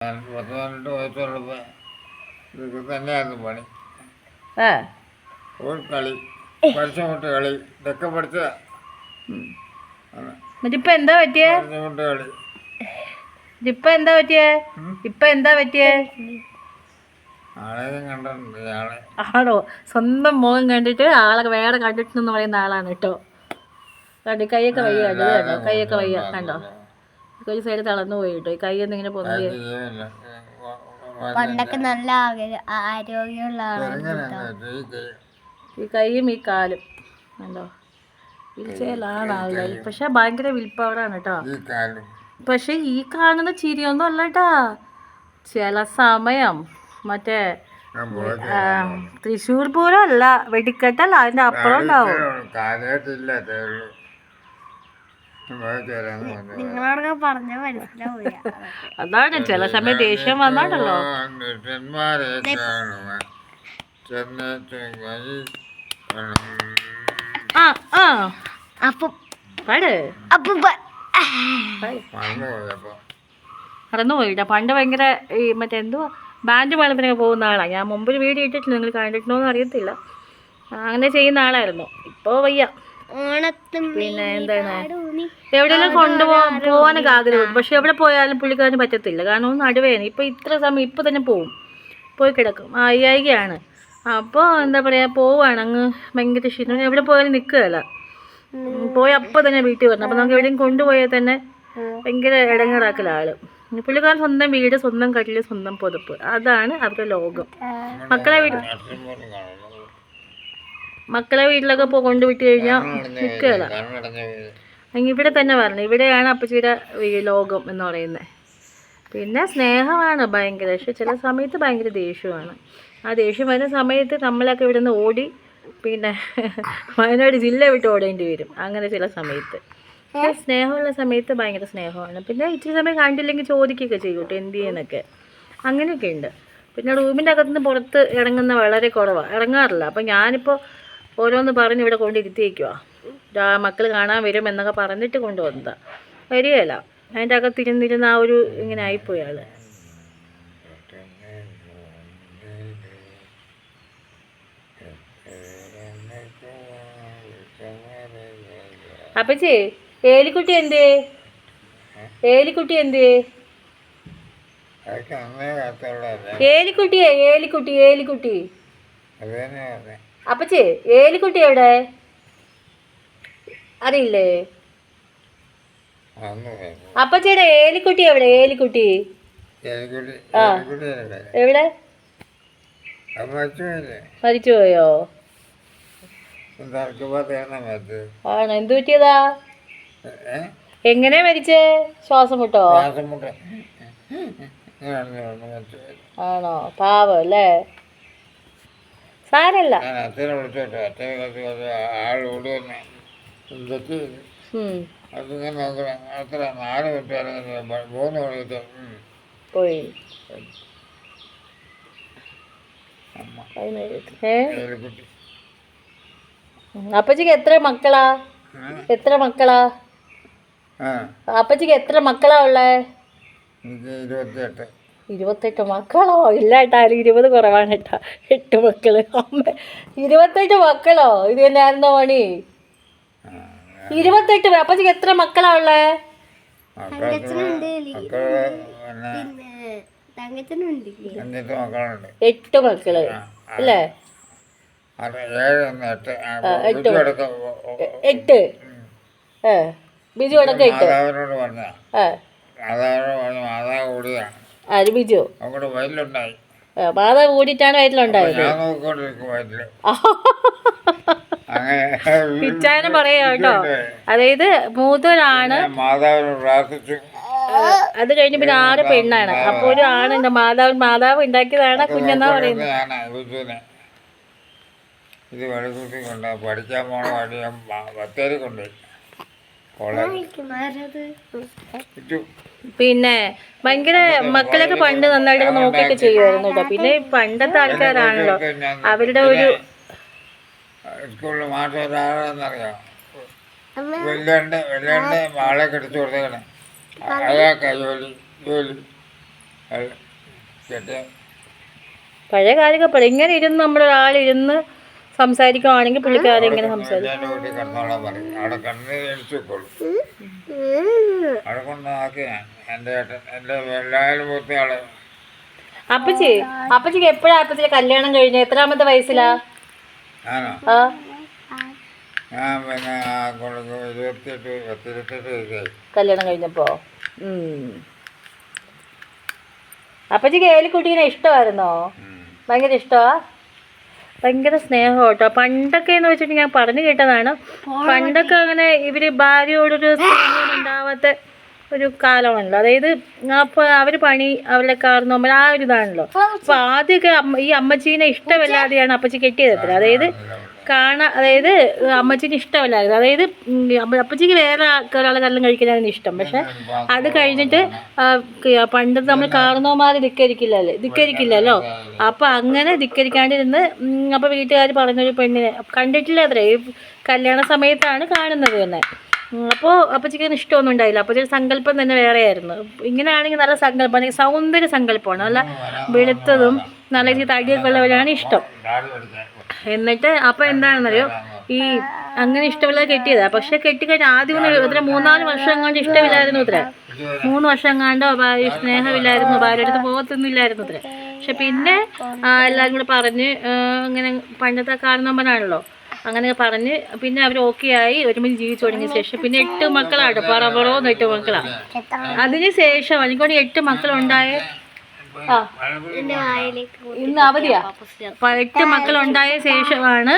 ഞാൻ പത്ത് പതിനെട്ട് വയസ്സുള്ളപ്പോൾ ഇതൊക്കെ തന്നെയായിരുന്നു പണി. ആ. ഒരു കളി കളി ഇതൊക്കെ. എന്താ പറ്റിയേ? പരിചമുട്ട് കളി. ഇപ്പൊ എന്താ പറ്റിയേ? ഇപ്പൊ എന്താ പറ്റിയേ? കണ്ടിട്ടുണ്ട് ആണോ? സ്വന്തം മുഖം കണ്ടിട്ട് ആളെ വേറെ കണ്ടിട്ടെന്ന് പറയുന്ന ആളാണ് കേട്ടോ. കണ്ടു കൈയൊക്കെ വയ്യ കണ്ടോ കൈയൊക്കെ വയ്യ കണ്ടോ? ഒരു സൈഡ് തളർന്നു പോയി കേട്ടോ ഈ കൈ ഇങ്ങനെ പൊന്തി പണ്ടൊക്കെ നല്ല ആരോഗ്യ- ആരോഗ്യമുള്ള ഈ കൈയും ഈ കാലും. കണ്ടോ? വീൽചെയറിലാണ് ആളുകൾ. പക്ഷെ ഭയങ്കര വിൽപ്പവറാണ് കേട്ടോ. ഈ കാലും. പക്ഷെ ഈ കാണുന്ന ചിരിയൊന്നും അല്ല കേട്ടാ. ചില സമയം മറ്റേ തൃശ്ശൂർ പൂരം അല്ല വെടിക്കെട്ടല്ല. അതിന്റെ അപ്പുറം ഉണ്ടാവും. നിങ്ങളോടൊക്കെ അതാണ് ചില സമയം ദേഷ്യം വന്നാണല്ലോ. മറന്നുപോയില്ല. പണ്ട് ഭയങ്കര ഈ മറ്റേ എന്തുവാ? ബാൻഡ് മേളത്തിനൊക്കെ പോകുന്ന ആളാണ് ഞാൻ മുമ്പ് ഒരു വീഡിയോ ഇട്ടിട്ടില്ല നിങ്ങൾ കണ്ടിട്ടുണ്ടോ എന്ന് അറിയത്തില്ല. അങ്ങനെ ചെയ്യുന്ന ആളായിരുന്നു. ഇപ്പോൾ വയ്യ. പിന്നെ എന്താണ്? എവിടെയെല്ലാം എവിടെയെങ്കിലും കൊണ്ടുപോകാൻ പോകാനൊക്കെ ആഗ്രഹമുണ്ട്. പക്ഷെ എവിടെ പോയാലും പുള്ളിക്കാരന് പറ്റത്തില്ല. കാരണം നടുവേന ഇപ്പം ഇത്ര സമയം ഇപ്പം തന്നെ പോവും. പോയി കിടക്കും. അയ്യായികയാണ്. അപ്പോൾ എന്താ പറയാ പോവാണ്. അങ്ങ് ഭയങ്കര ക്ഷീണം എവിടെ പോയാലും നിൽക്കുകയല്ല പോയി അപ്പം തന്നെ വീട്ടിൽ വരണം. അപ്പം നമുക്ക് എവിടെയും കൊണ്ടുപോയാൽ തന്നെ ഭയങ്കര ഇടങ്ങേറാക്കല ആൾ. പുള്ളിക്കാരൻ സ്വന്തം വീട് സ്വന്തം കട്ടിൽ സ്വന്തം പൊതുപ്പ്. അതാണ് അവരുടെ ലോകം. മക്കളെ വീട് മക്കളെ വീട്ടിലൊക്കെ പോ കൊണ്ടുവിട്ട് കഴിഞ്ഞാൽ നിൽക്കുകയല്ല ഇവിടെ തന്നെ പറഞ്ഞു ഇവിടെയാണ് അപ്പച്ചിയുടെ ലോകം എന്ന് പറയുന്നത് പിന്നെ സ്നേഹമാണ് ഭയങ്കര. പക്ഷെ ചില സമയത്ത് ഭയങ്കര ദേഷ്യമാണ്. ആ ദേഷ്യം വരുന്ന സമയത്ത് നമ്മളൊക്കെ ഇവിടെ നിന്ന് ഓടി പിന്നെ വയനാട് ജില്ല വിട്ട് ഓടേണ്ടി വരും. അങ്ങനെ ചില സമയത്ത്. സ്നേഹമുള്ള സമയത്ത് ഭയങ്കര സ്നേഹമാണ്. പിന്നെ ഇച്ചിരി സമയം കണ്ടില്ലെങ്കിൽ ചോദിക്കുകയൊക്കെ ചെയ്യും കേട്ടോ എന്ത് ചെയ്യുന്നൊക്കെ. അങ്ങനെയൊക്കെ ഉണ്ട്. പിന്നെ റൂമിന്റെ അകത്തുനിന്ന് പുറത്ത് ഇറങ്ങുന്ന വളരെ കുറവാണ് ഇറങ്ങാറില്ല. അപ്പം ഞാനിപ്പോൾ ഓരോന്ന് പറഞ്ഞ് ഇവിടെ കൊണ്ടിരുത്തിയേക്കുവാ മക്കൾ കാണാൻ വരും എന്നൊക്കെ പറഞ്ഞിട്ട് കൊണ്ടുവന്നതാ വരികയല്ല. അതിന്റെ അകത്തിരുന്നിരുന്ന ആ ഒരു ഇങ്ങനെ ആയിപ്പോയി ആൾ. അപ്പച്ചേ ഏലിക്കുട്ടി എന്തേ? ഏലിക്കുട്ടി എന്തേ? ഏലിക്കുട്ടിയെ ഏലിക്കുട്ടി ഏലിക്കുട്ടി. അപ്പച്ചി ഏലിക്കുട്ടി എവിടെ? അറിയില്ലേ? അപ്പച്ചേടെ ഏലിക്കുട്ടി എവിടെ? ഏലിക്കുട്ടി. ആ. എവിടെ? മരിച്ചുപോയോ? ആണോ. എന്ത് പറ്റിയതാ? എങ്ങനെ മരിച്ചേ? ശ്വാസം മുട്ടോ? ആണോ? പാവം അല്ലേ? സാരല്ല ഞാൻ അച്ഛനെ വിളിച്ചോട്ടെ അച്ഛനെ കുറച്ച് കുറച്ച് ആൾ ഓടുവന്നെ എന്തൊക്കെ ഉം, അതിങ്ങനെ നോക്കണം അത്ര നാല് മിനിറ്റ് അല്ലെങ്കിൽ മൂന്ന് മണിക്ക് പോയി അമ്മ ഏ എലിക്കുട്ടി ഉം, അപ്പച്ചിക്ക് എത്ര മക്കളാ എത്ര മക്കളാ ആ അപ്പച്ചിക്ക് എത്ര മക്കളാ ഉള്ളേ എനിക്ക് ഇരുപത്തിയെട്ട് ഇരുപത്തെട്ട് മക്കളോ? ഇല്ല ഏട്ടാ അതിൽ ഇരുപത് കുറവാണ് ഏട്ടാ. എട്ട് മക്കൾ അമ്മ ഇരുപത്തെട്ട് മക്കളോ? ഇത് തന്നെയായിരുന്നോ പണി ഇരുപത്തെട്ട് പേര്. എത്ര മക്കളാ ഉള്ളേ? എട്ട് മക്കൾ. അല്ലേ എട്ട്. ബിജു അടക്കം എട്ട്. മാതാവിനോട് പറഞ്ഞ ഏ. മാതാവിനോട് പറഞ്ഞ മാതാവ് കൂടിയാണ് ആര് ബിജു. അവിടെ വയലുണ്ടായി മാതാവ് കൂടിയിട്ടാണ് വയറ്റിലുണ്ടായത്. അങ്ങനെ പറയാ കേട്ടോ. അതായത് മൂത്തൊരാണ് അത് കഴിഞ്ഞ് പിന്നെ ആറ് പെണ്ണാണ്. അപ്പൊ ഒരു ആണുണ്ട് മാതാവ് മാതാവ് ഉണ്ടാക്കിയതാണ് കുഞ്ഞെന്നാ പറയുന്നത്. ഇത് കൊണ്ട് പഠിക്കാൻ പോണ വഴി ബത്തേരി കൊണ്ടുപോയി. പിന്നെ ഭയങ്കര മക്കളൊക്കെ പണ്ട് നന്നായിട്ട് നോക്കിയൊക്കെ ചെയ്യുമായിരുന്നു കേട്ടോ. പിന്നെ പണ്ടത്തെ ആൾക്കാരാണല്ലോ. അവരുടെ ഒരു സ്കൂളിൽ ഒരാളെന്നറിയാം? കൊടുത്തേക്കണേ. ജോലി. ജോലി പഴയ കാലൊക്കെ ഇങ്ങനെ ഇരുന്ന് നമ്മളൊരാൾ ഇരുന്ന് സംസാരിക്കുവാണെങ്കിൽ പുള്ളിക്കാരെ ഇങ്ങനെ സംസാരിക്കും. അപ്പച്ചി അപ്പച്ചിക്ക് എപ്പോഴാ അപ്പച്ചി കല്യാണം കഴിഞ്ഞ എത്രാമത്തെ വയസ്സിലാ? കല്യാണം കഴിഞ്ഞപ്പോ. അപ്പച്ചിക്ക് ഏലിക്കുട്ടീനെ ഇഷ്ടമായിരുന്നോ. ഭയങ്കര ഇഷ്ടമാ? ഭയങ്കര സ്നേഹം കേട്ടോ പണ്ടൊക്കെ എന്ന് വെച്ചിട്ട് ഞാൻ പറഞ്ഞു കേട്ടതാണ്. പണ്ടൊക്കെ അങ്ങനെ ഇവർ ഭാര്യയോടൊരു സ്നേഹം ഉണ്ടാവാത്ത ഒരു കാലമാണല്ലോ. അതായത് അപ്പോൾ അവർ പണി അവരുടെ കാർന്നോമ്പൽ ആ ഒരു ഇതാണല്ലോ. അപ്പോൾ ആദ്യമൊക്കെ ഈ അമ്മച്ചീനെ ഇഷ്ടമല്ലാതെയാണ് അപ്പച്ചി കെട്ടിയത്. അതായത് കാണാ അതായത് അമ്മച്ചിക്ക് ഇഷ്ടമല്ലായിരുന്നു. അതായത് അപ്പച്ചിക്ക് വേറെ ഒരാളെ കല്ലും കഴിക്കാനാണ് ഇഷ്ടം. പക്ഷെ അത് കഴിഞ്ഞിട്ട് പണ്ട് പണ്ടത്തെ നമ്മൾ കാർന്നോമാര് ധിക്കരിക്കില്ലല്ലോ? ധിക്കരിക്കില്ലല്ലോ? അപ്പൊ അങ്ങനെ ധിക്കരിക്കാണ്ടിരുന്ന് അപ്പോൾ അപ്പൊ വീട്ടുകാർ പറഞ്ഞൊരു പെണ്ണിനെ കണ്ടിട്ടില്ല അത്രേ. കല്യാണ സമയത്താണ് കാണുന്നത് തന്നെ. അപ്പോൾ അപ്പച്ചിക്ക് ഇഷ്ടമൊന്നും ഉണ്ടായില്ല. അപ്പോൾ സങ്കല്പം തന്നെ വേറെയായിരുന്നു. ഇങ്ങനെയാണെങ്കിൽ നല്ല സങ്കല്പം അല്ലെങ്കിൽ സൗന്ദര്യ സങ്കല്പമാണ്. നല്ല വെളുത്തതും നല്ല രീതിയിൽ തടിയൊക്കെ ഉള്ളവരാണ് ഇഷ്ടം. എന്നിട്ട് അപ്പം എന്താണെന്നറിയോ? ഈ അങ്ങനെ ഇഷ്ടമില്ലാതെ കെട്ടിയതാ. പക്ഷെ കെട്ടിക്കഴിഞ്ഞ ആദ്യം ഇത്ര മൂന്നാൽ വർഷം എങ്ങാണ്ട് ഇഷ്ടമില്ലായിരുന്നു ഇത്ര മൂന്ന് വർഷം എങ്ങാണ്ടോ സ്നേഹമില്ലായിരുന്നു ഭാര്യ അടുത്ത് പോകത്തൊന്നുമില്ലായിരുന്നു ഇത്ര പക്ഷെ പിന്നെ എല്ലാവരും കൂടെ പറഞ്ഞ് ഇങ്ങനെ പണ്ടത്തെ കാരണവന്മാരാണല്ലോ അങ്ങനെ പറഞ്ഞ് പിന്നെ അവർ ഓക്കെ ആയി ഒരുമിച്ച് ജീവിച്ചു തുടങ്ങിയ ശേഷം. പിന്നെ എട്ട് മക്കളാണ് പറവറോന്ന് എട്ട് മക്കളാണ് അതിന് ശേഷം അതിനോട് എട്ട് മക്കളുണ്ടായ? ആ. ഇന്ന് അവധിയാ? എട്ട് മക്കളുണ്ടായ ശേഷമാണ്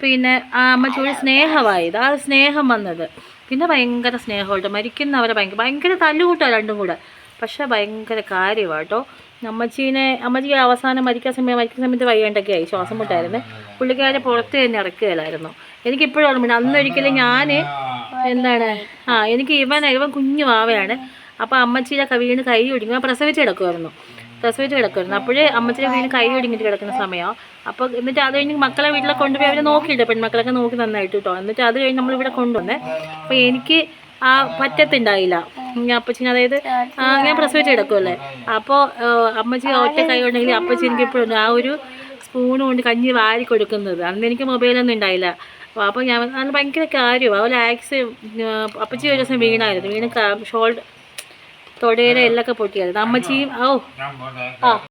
പിന്നെ ആ അമ്മച്ചോട് സ്നേഹമായത്. ആ സ്നേഹം വന്നത്. പിന്നെ ഭയങ്കര സ്നേഹമായിട്ട് മരിക്കുന്നവരെ ഭയങ്കര ഭയങ്കര തല്ലുകൂട്ടാണ് രണ്ടും കൂടെ. പക്ഷെ ഭയങ്കര കാര്യമാണ് കേട്ടോ. അമ്മച്ചീനെ അമ്മച്ചിക്ക് അവസാനം മരിക്കാൻ സമയം മരിക്കുന്ന സമയത്ത് വയ്യാണ്ടൊക്കെ ആയി. ശ്വാസം മുട്ടായിരുന്നു. പുള്ളിക്കാരെ പുറത്ത് തന്നെ ഇറക്കുകയായിരുന്നു എനിക്കിപ്പോഴും ഓർമ്മയുണ്ട്. അന്നൊരിക്കലും ഞാൻ എന്താണ്? ആ എനിക്ക് ഇവൻ ഇവൻ കുഞ്ഞു വാവയാണ്. അപ്പോൾ അമ്മച്ചിയുടെ വീണ് കൈ ഒടിക്കും പ്രസവിച്ച് കിടക്കുമായിരുന്നു പ്രസവിച്ച് കിടക്കുമായിരുന്നു അപ്പോഴേ അമ്മച്ചിയുടെ വീണ് കൈ ഒടിഞ്ഞിട്ട് കിടക്കുന്ന സമയമാണ് അപ്പോൾ എന്നിട്ട് അത് കഴിഞ്ഞ് മക്കളെ വീട്ടിലെ കൊണ്ടുപോയി അവരെ നോക്കിയിട്ട് പെൺമക്കളൊക്കെ നോക്കി നന്നായിട്ട് കേട്ടോ എന്നിട്ട് അത് കഴിഞ്ഞ് നമ്മളിവിടെ കൊണ്ടുവന്നേ. അപ്പോൾ എനിക്ക് ആ പറ്റത്തുണ്ടായില്ല. അപ്പച്ചിന് അതായത് ഞാൻ പ്രസവിച്ച് കിടക്കുമല്ലേ അപ്പോൾ അമ്മച്ചി ഒറ്റ കൈ ഉണ്ടെങ്കിൽ അപ്പച്ചി എനിക്ക് ഇപ്പോഴും ആ ഒരു സ്പൂൺ കൊണ്ട് കഞ്ഞി വാരി കൊടുക്കുന്നത്. അന്ന് എനിക്ക് മൊബൈലൊന്നും ഉണ്ടായില്ല. അപ്പോൾ ഞാൻ അത് ഭയങ്കര കാര്യമാണ് അതുപോലെ ആക്സ് അപ്പച്ചി ഒരു ദിവസം വീണായിരുന്നു. വീണ് ഷോൾഡർ തൊടയിലെ എല്ലൊക്കെ പൊട്ടിയായിരുന്നു. അമ്മച്ചിയും ഓ ആ.